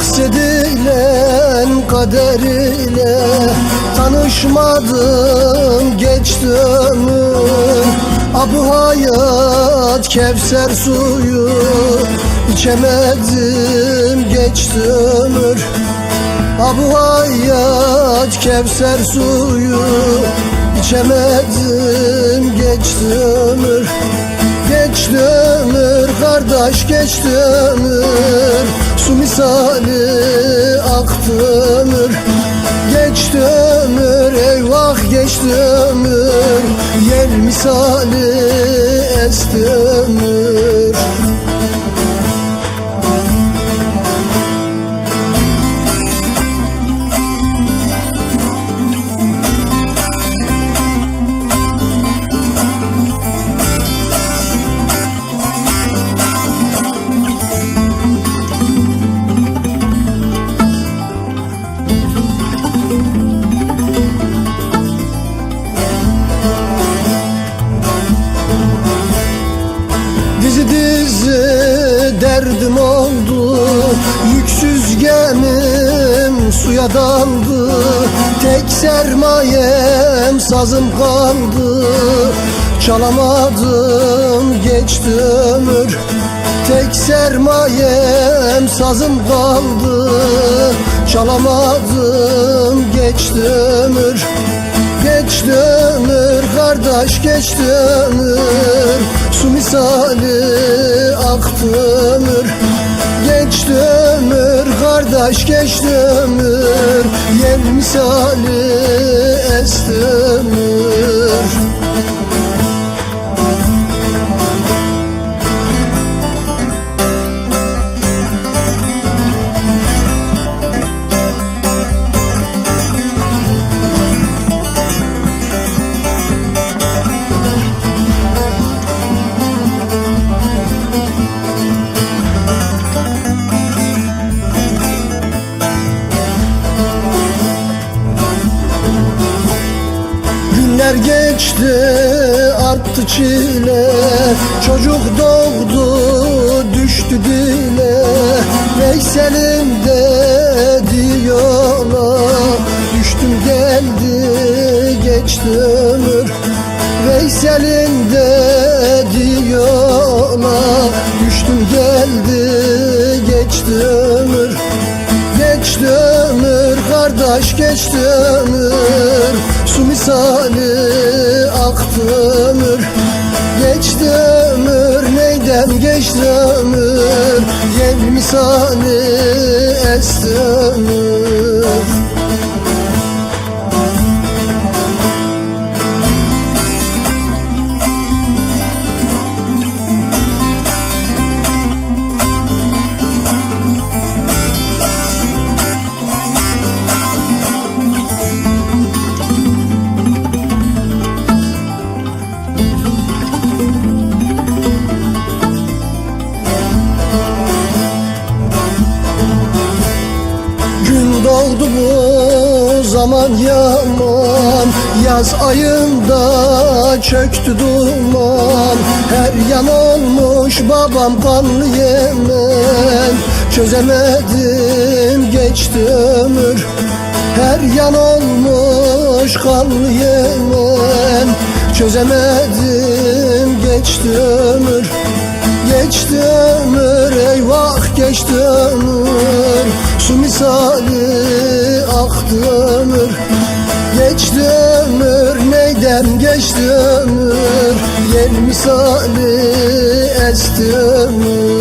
Bahsedilen kader ile Tanışmadım geçti ömür Abu hayat Kevser suyu içemedim geçti ömür Abu hayat Kevser suyu içemedim geçti ömür Geçti ömür kardeş geçti ömür misali aktı ömür Geçti ömür eyvah geçti ömür. Yel misali esti ömür derdim oldu Yüksüz gemim suya daldı Tek sermayem sazım kaldı. Çalamadım geçti ömür Tek sermayem sazım kaldı. Çalamadım geçti ömür Geçti ömür kardeş geçti ömür. Su misali aktı ömür. Geçti ömür kardeş geçti ömür. Misali Günler geçti arttı çile. Çocuk doğdu düştü dile. Veysel'im dedi yola Düştüm geldi geçti ömür. Veysel'im dedi yola Düştüm geldi geçti ömür. Geçti ömür kardeş geçti ömür Su misali aktı ömür Geçti ömür neyden geçti ömür? Yel misali esti ömür zaman yaman Yaz ayında çöktü duman. Her yan olmuş babam kanlı yemen Çözemedim geçti ömür. Her yan olmuş kanlı yemen Çözemedim geçti ömür. Geçti ömür eyvah geçti ömür. Su misali aktı ömür. Geçti ömür neyden geçti ömür? Yel misali esti ömür